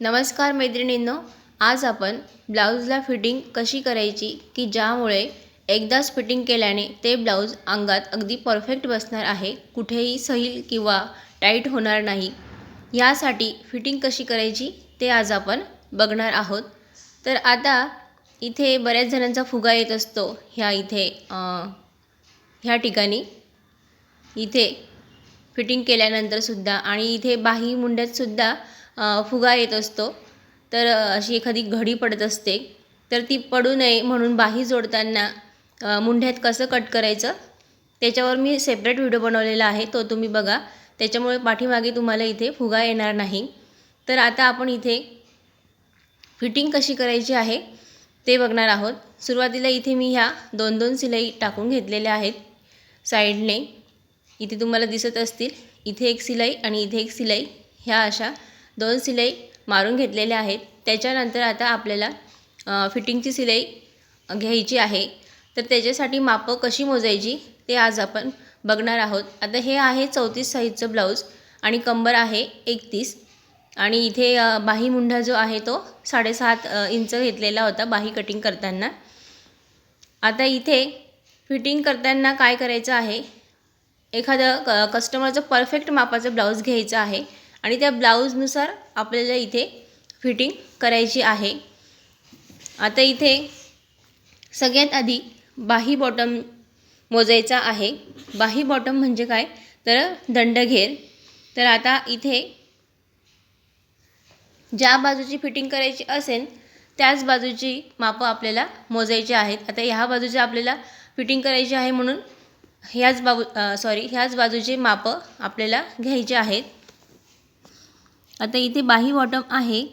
नमस्कार मैत्रिणींनो आज आपण ब्लाऊजला फिटिंग कशी करायची की ज्यामुळे एकदाच फिटिंग केल्याने ते ब्लाऊज अंगात अगदी परफेक्ट बसणार आहे कुठेही सैल किंवा टाईट होणार नाही. यासाठी फिटिंग कशी करायची ते आज आपण बघणार आहोत. तर आता इथे बऱ्याच जणांचा फुगा येत असतो ह्या इथे ह्या ठिकाणी. इथे फिटिंग केल्यानंतरसुद्धा आणि इथे बाही मुंड्यातसुद्धा फुगा येत असतो. तर अशी एखादी घडी पडत असते. तर ती पडू नये म्हणून बाही जोडताना मुंढ्यात कसं कट करायचं? त्याच्यावर मी सेपरेट व्हिडिओ बनवलेला आहे. तो तुम्ही बघा. त्याच्यामुळे पाठीमागे तुम्हाला इथे फुगा येणार नाही. तर आता आपण इथे फिटिंग कशी करायची आहे ते बघणार आहोत. सुरुवातीला इथे मी ह्या दोन दोन सिलाई टाकून घेतलेल्या आहेत. साईडने. इथे तुम्हाला दिसत असतील. इथे एक सिलाई आणि इथे एक सिलाई. ह्या अशा दोन सिलाई मारून घेतलेल्या आहेत. त्याच्यानंतर आता आपल्याला फिटिंगची सिलाई घ्यायची आहे. तर त्याच्यासाठी मापं कशी मोजायची ते आज आपण बघणार आहोत. आता हे आहे चौतीस साईजचं ब्लाऊज आणि कंबर आहे एकतीस. आणि इथे बाही मुंढा जो आहे तो साडेसात इंच घेतलेला होता बाही कटिंग करताना. आता इथे फिटिंग करताना काय करायचं आहे? एखादं क कस्टमरचं परफेक्ट मापाचं ब्लाऊज घ्यायचं आहे. आणि त्या ब्लाऊजनुसार आपल्याला इथे फिटिंग करायची आहे. आता इथे सगळ्यात आधी बाही बॉटम मोजायचा आहे. बाही बॉटम म्हणजे काय? तर दंडघेर. तर आता इथे ज्या बाजूची फिटिंग करायची असेल त्याच बाजूची मापं आपल्याला मोजायची आहेत. आता ह्या बाजूची आपल्याला फिटिंग करायची आहे म्हणून ह्याच बाबू सॉरी ह्याच बाजूचे मापं आपल्याला घ्यायचे आहेत. आता इथे बाही बॉटम आहे.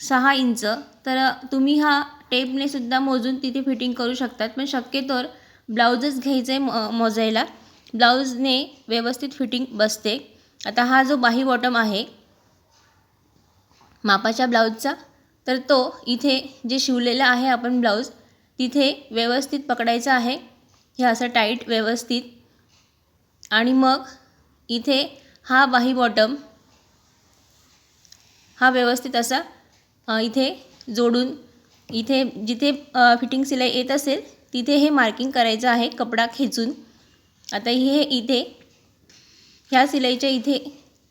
सहा इंच. तर तुम्ही हा टेपने सुद्धा मोजून तिथे फिटिंग करू शकतात. पण शक्यतोवर ब्लाऊजच घ्यायचं आहे म मोजायला. ब्लाऊजने व्यवस्थित फिटिंग बसते. आता हा जो बाही बॉटम आहे मापाच्या ब्लाऊजचा तर तो इथे जे शिवलेला आहे आपण ब्लाऊज तिथे व्यवस्थित पकडायचा आहे. हे असं टाईट व्यवस्थित. आणि मग इथे हा बाही बॉटम हा व्यवस्थित असा इथे जोडून इथे जिथे फिटिंग सिलाई येत असेल तिथे हे मार्किंग करायचं आहे कपडा खेचून. आता हे इथे ह्या सिलाईच्या इथे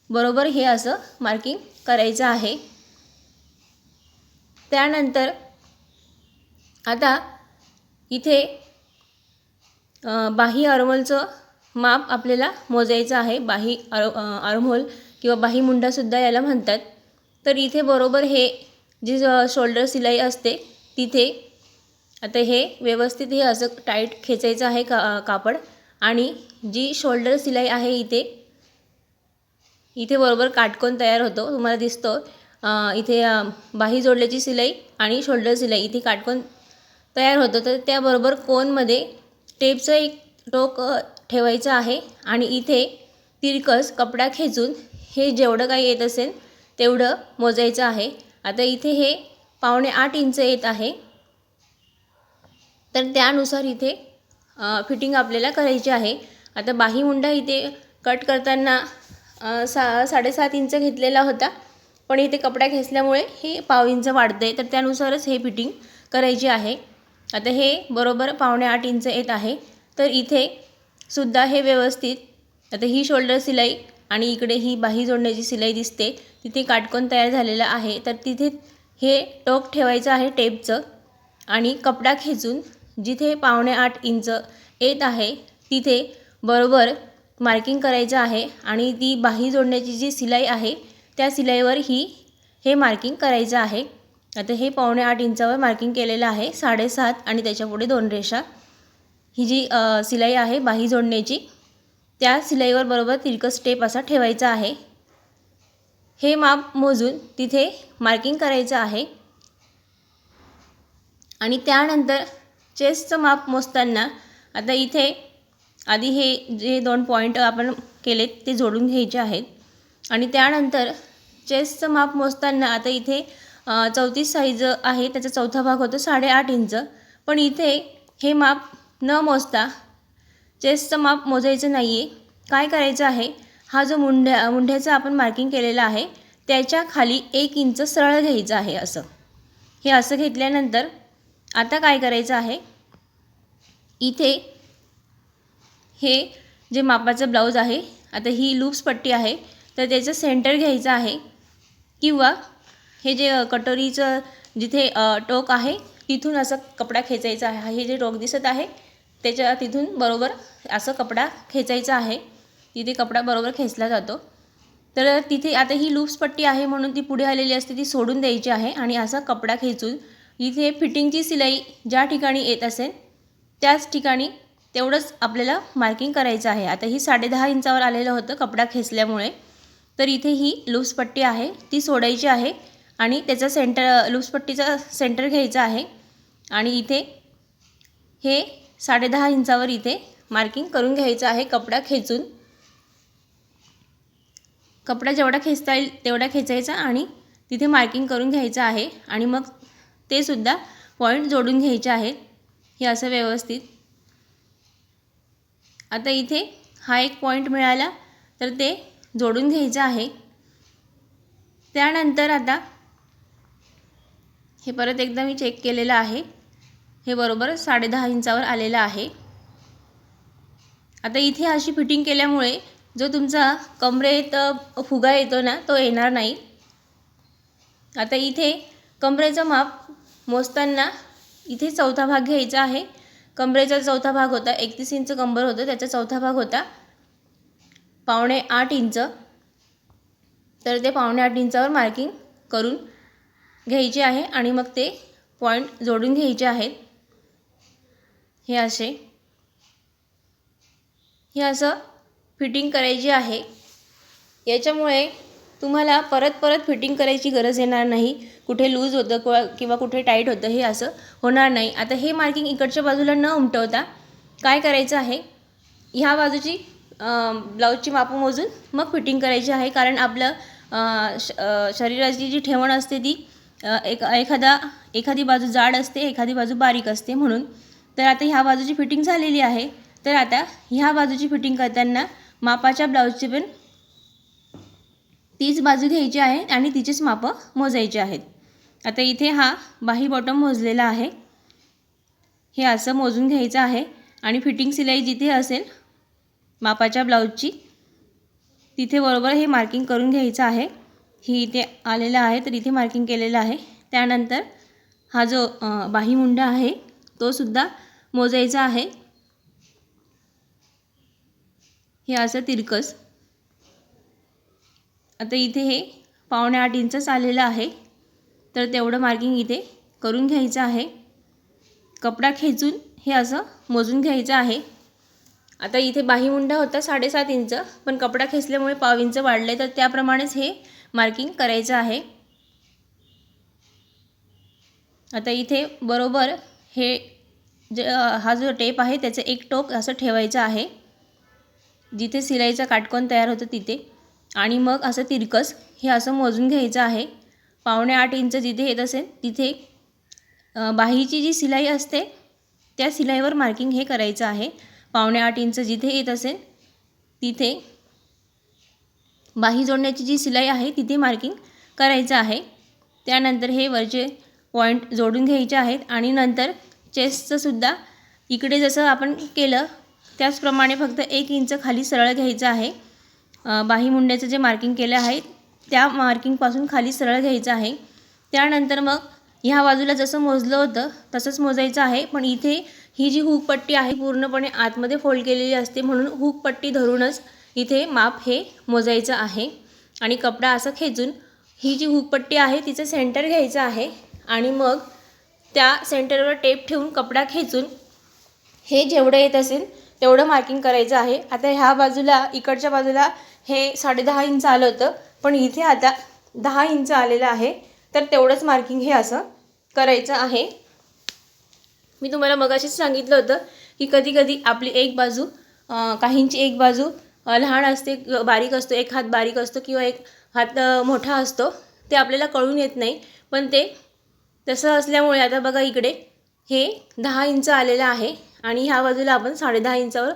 बरोबर हे असं मार्किंग करायचं आहे. त्यानंतर आता इथे बाही अरमलचं माप आपल्याला मोजायचं आहे बाही आर आर्महोल किंवा बाही मुंडासुद्धा याला म्हणतात. तर इथे बरोबर हे जी शोल्डर सिलाई असते तिथे आता हे व्यवस्थित हे असं टाईट खेचायचं आहे का कापड. आणि जी शोल्डर सिलाई आहे इथे इथे बरोबर काटकोन तयार होतो तुम्हाला दिसतो इथे बाही जोडल्याची सिलाई आणि शोल्डर सिलाई इथे काटकोन तयार होतं. तर त्याबरोबर कोनमध्ये टेपचं एक टोक ठेवायचं आहे आणि इथे तिरकस कपडा खेचून हे जेवढं काही येत असेल तेवढं मोजायचं आहे. आता इथे हे पावणे आठ इंच येत आहे. तर त्यानुसार इथे फिटिंग आपल्याला करायची आहे. आता बाही मुंडा इथे कट करताना सा साडेसात इंच घेतलेला होता. पण इथे कपडा खेचल्यामुळे हे पाव इंच वाढतं आहे तर त्यानुसारच हे फिटिंग करायची आहे. आता हे बरोबर पावणे आठ इंच येत आहे. तर इथे सुद्धा हे व्यवस्थित. आता ही शोल्डर सिलाई आणि इकडे ही बाही जोडण्याची सिलाई दिसते. तिथे काटकोन तयार झालेला आहे. तर तिथे हे टोक ठेवायचं आहे टेपचं आणि कपडा खेचून जिथे पावणे आठ इंच येत आहे तिथे बरोबर मार्किंग करायचं आहे आणि ती बाही जोडण्याची जी सिलाई आहे त्या सिलाईवर ही हे मार्किंग करायचं आहे. आता हे पावणे आठ इंचावर मार्किंग केलेलं आहे साडेसात आणि त्याच्यापुढे दोन रेषा. ही जी सिलाई आहे बाही जोडण्याची त्या सिलाईवर बरोबर तिरकस स्टेप असा ठेवायचा आहे. हे माप मोजून तिथे मार्किंग करायचं आहे. आणि त्यानंतर चेस्टचं माप मोजताना आता इथे आधी हे जे दोन पॉईंट आपण केलेत ते जोडून घ्यायचे आहेत. आणि त्यानंतर चेस्टचं माप मोजताना आता इथे चौतीस साईज आहे त्याचा चौथा भाग होतो साडेआठ इंच पण इथे हे माप न मोजता चेस्टचं माप मोजायचं नाही आहे काय करायचं आहे? हा जो मुंढ्या मुंढ्याचा आपण मार्किंग केलेला आहे त्याच्याखाली एक इंच सरळ घ्यायचं आहे असं. हे असं घेतल्यानंतर आता काय करायचं आहे? इथे हे जे मापाचं ब्लाऊज आहे आता ही लूप्स पट्टी आहे तर त्याचं सेंटर घ्यायचं आहे. किंवा हे जे कटोरीचं जिथे टोक आहे तिथून असं कपडा खेचायचा आहे. हे जे टोक दिसत आहे त्याच्या तिथून बरोबर असं कपडा खेचायचा आहे. तिथे कपडा बरोबर खेचला जातो. तर तिथे आता ही लूप्स पट्टी आहे म्हणून ती पुढे आलेली असते ती सोडून द्यायची आहे आणि असा कपडा खेचून इथे फिटिंगची सिलाई ज्या ठिकाणी येत असेल त्याच ठिकाणी तेवढंच आपल्याला मार्किंग करायचं आहे. आता ही साडेदहा इंचावर आलेलं होतं कपडा खेचल्यामुळे. तर इथे ही लूप्स पट्टी आहे ती सोडायची आहे आणि त्याचा सेंटर लूप्सपट्टीचा सेंटर घ्यायचा आहे. आणि इथे हे साडेदहा इंचावर इथे मार्किंग करून घ्यायचं आहे कपडा खेचून. कपडा जेवढा खेचता येईल तेवढा खेचायचा आणि तिथे मार्किंग करून घ्यायचं आहे आणि मग ते सुद्धा पॉईंट जोडून घ्यायचे आहेत हे असं व्यवस्थित. आता इथे हा एक पॉईंट मिळाला तर ते जोडून घ्यायचं आहे. त्यानंतर आता हे परत एकदा मी चेक केलेलं आहे. हे बरोबर साडेदहा इंचावर आलेलं आहे. आता इथे अशी फिटिंग केल्यामुळे जो तुमचा कमरेत फुगा येतो ना तो येणार नाही. आता इथे कमरेचं माप मोजताना इथे चौथा भाग घ्यायचा आहे. कमरेचा चौथा भाग होता एकतीस इंच कंबर होतं त्याचा चौथा भाग होता पावणे आठ इंच. तर ते पावणे आठ इंचावर मार्किंग करून घ्यायचे आहे आणि मग ते पॉईंट जोडून घ्यायचे आहेत. हे असे. हे असं फिटिंग करायची आहे. याच्यामुळे तुम्हाला परत परत फिटिंग करायची गरज येणार नाही. कुठे लूज होतं किंवा किंवा कुठे टाईट होतं हे असं होणार नाही. आता हे मार्किंग इकडच्या बाजूला न उमटवता काय करायचं आहे? ह्या बाजूची ब्लाऊजची मापं मोजून मग फिटिंग करायची आहे. कारण आपलं श शरीराची जी ठेवण असते ती एक एखादा एखादी बाजू जाड असते एखादी बाजू बारीक असते म्हणून. तर आता ह्या बाजूची फिटिंग झालेली आहे. तर आता ह्या बाजूची फिटिंग करताना मापाच्या ब्लाऊजची पण तीच बाजू घ्यायची आहे आणि तिचेच मापं मोजायचे आहेत. आता इथे हा बाही बॉटम मोजलेला आहे. हे असं मोजून घ्यायचं आहे आणि फिटिंग सिलाई जिथे असेल मापाच्या ब्लाऊजची तिथे बरोबर हे मार्किंग करून घ्यायचं आहे. ही इथे आलेलं आहे तर इथे मार्किंग केलेलं आहे. त्यानंतर हा जो बाही मुंडा आहे तो सुद्धा मोजायचा आहे. हे असं तिरकस. आता इथे हे पावणे आठ इंचच आलेलं आहे. तर तेवढं मार्किंग इथे करून घ्यायचं आहे. कपडा खेचून हे असं मोजून घ्यायचं आहे. आता इथे बाहीमुंडा होता साडेसात इंच पण कपडा खेचल्यामुळे पाव इंच वाढले तर त्याप्रमाणेच हे मार्किंग करायचं आहे. आता इथे बरोबर हे जे हा जो टेप आहे त्याचं एक टोक असं ठेवायचं आहे. जिथे शिलाईचा काटकोन तयार होतं तिथे. आणि मग असं तिरकस हे असं मोजून घ्यायचं आहे. पावणे आठ इंच जिथे येत असेल तिथे बाहीची जी शिलाई असते त्या शिलाईवर मार्किंग हे करायचं आहे. पावणे आठ इंच जिथे येत असेल तिथे बाही जोडण्याची जी शिलाई आहे तिथे मार्किंग करायचं आहे. त्यानंतर हे वरचे पॉईंट जोडून घ्यायचे आहेत. आणि नंतर चेस्टचं सुद्धा इकडे जसं आपण केलं त्याचप्रमाणे फक्त एक इंच खाली सरळ घ्यायचं आहे. बाही मुंड्याचं जे मार्किंग केलं आहे त्या मार्किंगपासून खाली सरळ घ्यायचं आहे. त्यानंतर मग ह्या बाजूला जसं मोजलं होतं तसंच मोजायचं आहे. पण इथे ही जी हुकपट्टी आहे पूर्णपणे आतमध्ये फोल्ड केलेली असते म्हणून हुकपट्टी धरूनच इथे माप हे मोजायचं आहे. आणि कपडा असं खेचून ही जी हुकपट्टी आहे तिचं सेंटर घ्यायचं आहे. आणि मग त्या सेंटरवर टेप ठेवून कपडा खेचून हे जेवढं येत असेल तेवढं मार्किंग करायचं आहे. आता ह्या बाजूला इकडच्या बाजूला हे साडेदहा इंच आलं होतं पण इथे आता दहा इंच आलेलं आहे. तर तेवढंच मार्किंग हे असं करायचं आहे. मी तुम्हाला मगाशीच सांगितलं होतं की कधी कधी आपली एक बाजू काहींची एक बाजू लहान असते बारीक असतो एक हात बारीक असतो किंवा एक हात मोठा असतो ते आपल्याला कळून येत नाही. पण ते तसं असल्यामुळे आता बघा इकडे हे दहा इंच आलेलं आहे आणि ह्या बाजूला आपण साडेदहा इंचावर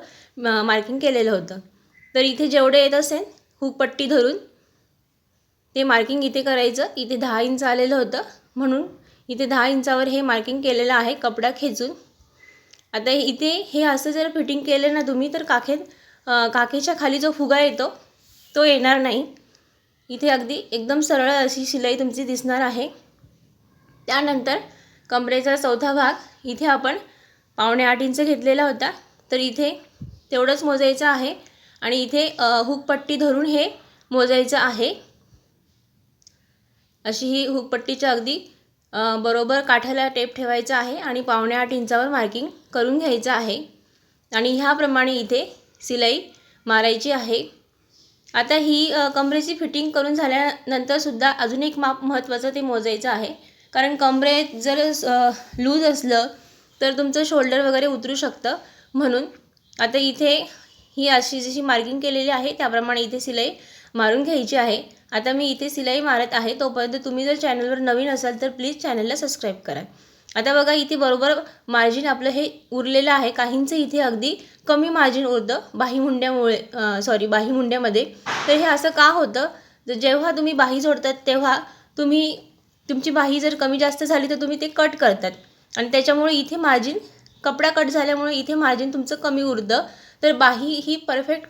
मार्किंग केलेलं होतं. तर इथे जेवढे येत असेल हुकपट्टी धरून ते मार्किंग इथे करायचं. इथे दहा इंच आलेलं होतं. म्हणून इथे दहा इंचावर हे मार्किंग केलेलं आहे कपडा खेचून. आता इथे हे असं जर फिटिंग केलं ना तुम्ही तर काखेत काखेच्या खाली जो फुगा येतो तो येणार नाही. इथे अगदी एकदम सरळ अशी शिलाई तुमची दिसणार आहे. त्यानंतर कमरेचा चौथा भाग इथे आपण पावणे आठ इंच घेतलेला होता. तर इथे तेवढंच मोजायचं आहे आणि इथे हुकपट्टी धरून हे मोजायचं आहे. अशी ही हुकपट्टीच्या अगदी बरोबर काठाला टेप ठेवायचा आहे आणि पावणे आठ इंचावर मार्किंग करून घ्यायचं आहे. आणि ह्याप्रमाणे इथे सिलाई मारायची आहे. आता ही कमरेची फिटिंग करून झाल्यानंतरसुद्धा अजून एक माप महत्त्वाचं ते मोजायचं आहे. कारण कमरेत जर लूज असलं तर तुमचं शोल्डर वगैरे उतरू शकतं. म्हणून आता इथे ही अशी जशी मार्किंग केलेली आहे त्याप्रमाणे इथे सिलाई मारून घ्यायची आहे. आता मी इथे सिलाई मारत आहे तोपर्यंत तुम्ही जर चॅनलवर नवीन असाल तर प्लीज चॅनलला सबस्क्राईब करा. आता बघा इथे बरोबर मार्जिन आपलं हे उरलेलं आहे. काहींचं इथे अगदी कमी मार्जिन उरतं बाहीमुंड्यामुळे सॉरी बाहीमुंड्यामध्ये तर हे असं का होतं? जेव्हा तुम्ही बाही जोडतात तेव्हा तुम्ही तुमची बाही जर कमी जास्त झाली तर तुम्ही ते कट करतात. आणि त्याच्यामुळे इथे मार्जिन कपडा कट झाल्यामुळे इथे मार्जिन तुमचं कमी उरतं. तर बाही ही परफेक्ट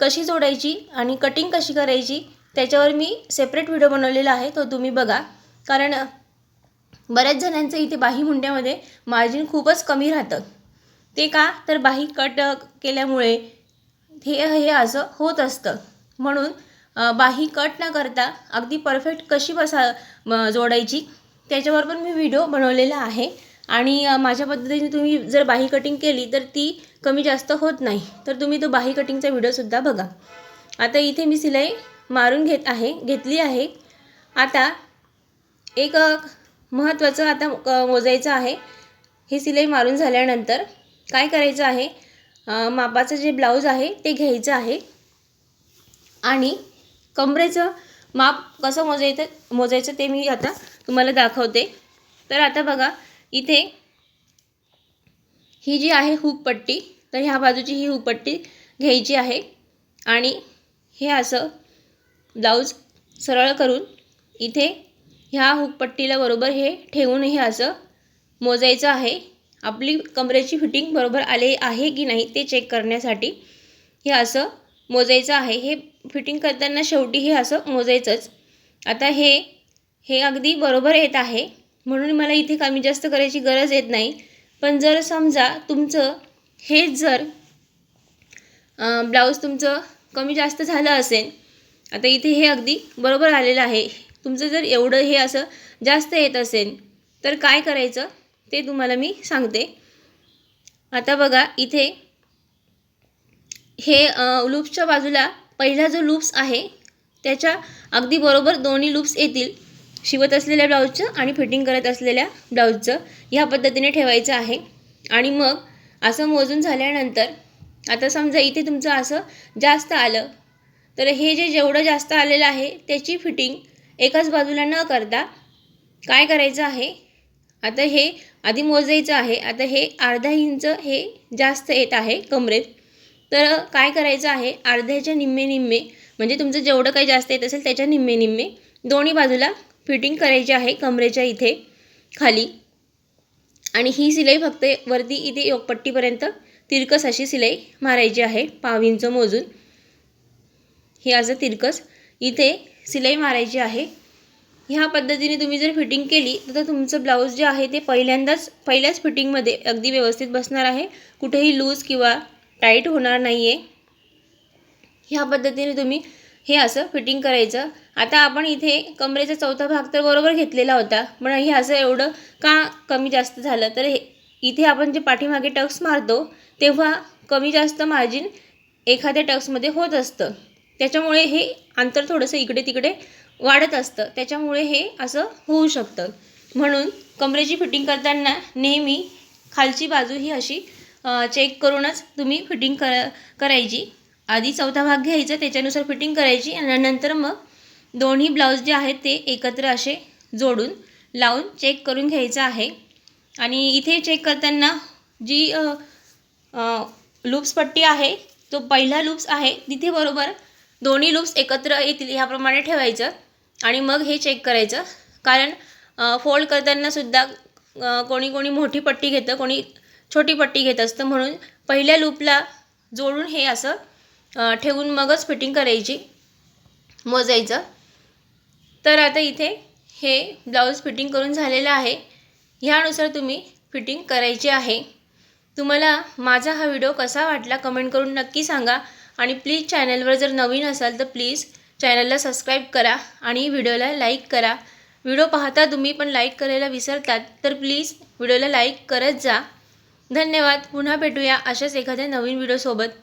कशी जोडायची आणि कटिंग कशी करायची त्याच्यावर मी सेपरेट व्हिडिओ बनवलेला आहे तो तुम्ही बघा. कारण बऱ्याच जणांचं इथे बाही मुंड्यामध्ये मार्जिन खूपच कमी राहतं. ते का? तर बाही कट केल्यामुळे हे हे असं होत असतं. म्हणून बाही कट न करता अगदी परफेक्ट कशी बसा जोडायची त्याच्यावर पण मी व्हिडिओ बनवलेला आहे. आणि माझ्या पद्धतीने तुम्ही जर बाही कटिंग केली तर ती कमी जास्त होत नाही. तर तुम्ही तो बाही कटिंगचा व्हिडिओसुद्धा बघा. आता इथे मी सिलाई मारून घेत आहे घेतली आहे. आता एक महत्त्वाचं आता मोजायचं आहे. हे सिलाई मारून झाल्यानंतर काय करायचं आहे? मापाचं जे ब्लाऊज आहे ते घ्यायचं आहे. आणि कमरेचं माप कसं मोजायचं मोजायचं ते मी आता तुम्हाला दाखवते. तर आता बघा इथे ही जी आहे हुकपट्टी तर ह्या बाजूची ही हुकपट्टी घ्यायची आहे. आणि हे असं ब्लाऊज सरळ करून इथे ह्या हुकपट्टीला बरोबर हे ठेवून हे असं मोजायचं आहे. आपली कमरेची फिटिंग बरोबर आले आहे की नाही ते चेक करण्यासाठी हे असं मोजायचं आहे. हे फिटिंग करताना शेवटी हे असं मोजायचंच. आता हे हे अगदी बरोबर येत आहे. म्हणून मला इथे कमी जास्त करायची गरज येत नाही. पण जर समजा तुमचं हेच जर ब्लाऊज तुमचं कमी जास्त झालं असेल आता इथे हे अगदी बरोबर आलेलं आहे. तुमचं जर एवढं हे असं जास्त येत असेल तर काय करायचं ते तुम्हाला मी सांगते. आता बघा इथे हे लूप्सच्या बाजूला पहिला जो लूप्स आहे त्याच्या अगदी बरोबर दोन्ही लूप्स येतील. शिवत असलेल्या ब्लाऊजचं आणि फिटिंग करत असलेल्या ब्लाऊजचं ह्या पद्धतीने ठेवायचं आहे. आणि मग असं मोजून झाल्यानंतर आता समजा इथे तुमचं असं जास्त आलं तर हे जे जेवढं जास्त आलेलं आहे त्याची फिटिंग एकाच बाजूला न करता काय करायचं आहे? आता हे आधी मोजायचं आहे. आता हे अर्धा इंच हे जास्त येत आहे कमरेत. तर काय करायचं आहे? अर्ध्याच्या निम्मे निम्मे म्हणजे तुमचं जेवढं काही जास्त येत असेल त्याच्या निम्मे निम्मे दोन्ही बाजूला फिटिंग करायची आहे कमरेच्या इथे खाली. आणि ही सिलाई फक्त वरती इथे योगपट्टीपर्यंत तिरकस अशी सिलाई मारायची आहे पाविंच मोजून. हे असं तिरकस इथे सिलाई मारायची आहे. ह्या पद्धतीने तुम्ही जर फिटिंग केली तर तुमचं ब्लाऊज जे आहे ते पहिल्यांदाच पहिल्याच फिटिंगमध्ये अगदी व्यवस्थित बसणार आहे. कुठेही लूज किंवा टाईट होणार नाही आहे ह्या पद्धतीने तुम्ही हे असं फिटिंग करायचं. आता आपण इथे कमरेचा चौथा भाग तर बरोबर घेतलेला होता पण हे असं एवढं का कमी जास्त झालं? तर हे इथे आपण जे पाठीमागे टक्स मारतो तेव्हा कमी जास्त मार्जिन एखाद्या टक्समध्ये होत असतं. त्याच्यामुळे हे अंतर थोडंसं इकडे तिकडे वाढत असतं. त्याच्यामुळे हे असं होऊ शकतं. म्हणून कमरेची फिटिंग करताना नेहमी खालची बाजू ही अशी चेक करूनच तुम्ही फिटिंग कर करायची. आधी चौथा भाग घ्यायचा त्याच्यानुसार फिटिंग करायची आणि नंतर मग दोन्ही ब्लाऊज जे आहेत ते एकत्र असे जोडून लावून चेक करून घ्यायचं आहे. आणि इथे चेक करताना जी लूप्स पट्टी आहे तो पहिला लूप्स आहे तिथे बरोबर दोन्ही लूप्स एकत्र येतील ह्याप्रमाणे ठेवायचं. आणि मग हे चेक करायचं. कारण फोल्ड करतानासुद्धा कोणी कोणी मोठी पट्टी घेतं कोणी छोटी पट्टी घेत असतं म्हणून पहिल्या लूपला जोडून हे असं ठेवून मगच फिटिंग करायची मोजायचं. तर आता इथे हे ब्लाऊज फिटिंग करून झालेलं आहे. ह्यानुसार तुम्ही फिटिंग करायची आहे. तुम्हाला माझा हा व्हिडिओ कसा वाटला कमेंट करून नक्की सांगा आणि प्लीज चॅनलवर जर नवीन असाल तर प्लीज चॅनलला सबस्क्राईब करा आणि व्हिडिओला लाईक करा. व्हिडिओ पाहता तुम्ही पण लाईक करायला विसरतात तर प्लीज व्हिडिओला लाईक करत जा. धन्यवाद. पुन्हा भेटूया अशाच एखाद्या नवीन व्हिडिओसोबत